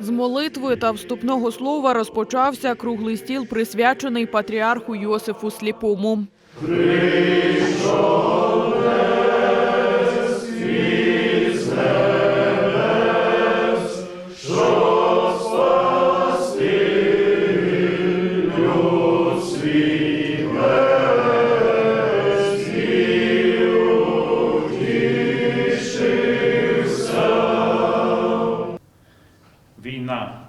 З молитви та вступного слова розпочався круглий стіл, присвячений патріарху Йосифу Сліпому. Війна.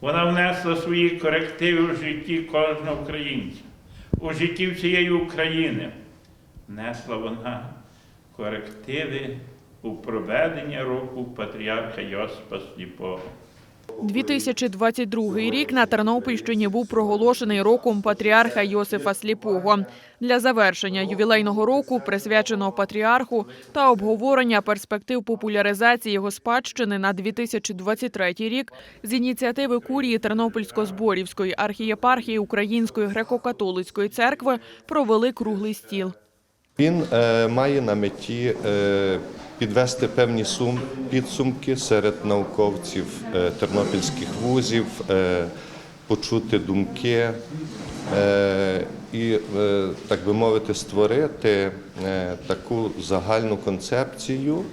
Вона внесла свої корективи в житті кожного українця, у житті всієї України. Внесла вона корективи у проведення року патріарха Йосипа Сліпого. 2022 рік на Тернопільщині був проголошений роком патріарха Йосифа Сліпого. Для завершення ювілейного року, присвяченого патріарху та обговорення перспектив популяризації його спадщини на 2023 рік, з ініціативи курії Тернопільсько-Зборівської архієпархії Української греко-католицької церкви провели круглий стіл. Він е, має на меті е, підвести певні сум, підсумки серед науковців е, тернопільських вузів, почути думки і, так би мовити, створити таку загальну концепцію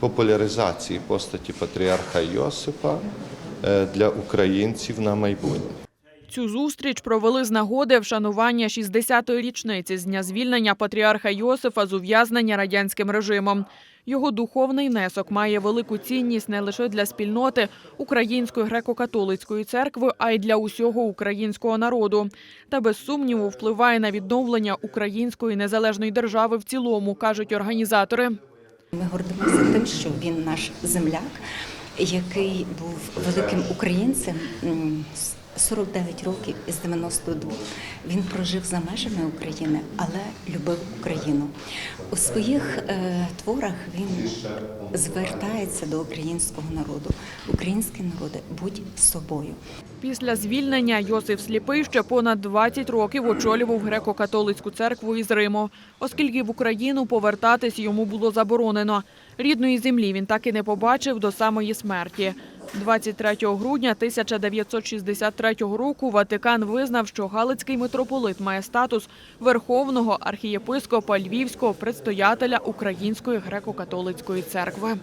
популяризації постаті патріарха Йосипа для українців на майбутнє. Цю зустріч провели з нагоди вшанування 60-ї річниці з дня звільнення патріарха Йосифа з ув'язнення радянським режимом. Його духовний внесок має велику цінність не лише для спільноти Української греко-католицької церкви, а й для усього українського народу. Та без сумніву впливає на відновлення української незалежної держави в цілому, кажуть організатори. Ми гордимося тим, що він наш земляк, який був великим українцем. М, с- 49 років із 92. Він прожив за межами України, але любив Україну. У своїх е, творах він звертається до українського народу. Український народи, будь собою. Після звільнення Йосиф Сліпий ще понад 20 років очолював греко-католицьку церкву із Риму, оскільки в Україну повертатись йому було заборонено. Рідної землі він так і не побачив до самої смерті. 23 грудня 1963 року Ватикан визнав, що Галицький митрополит має статус верховного архієпископа Львівського предстоятеля Української греко-католицької церкви.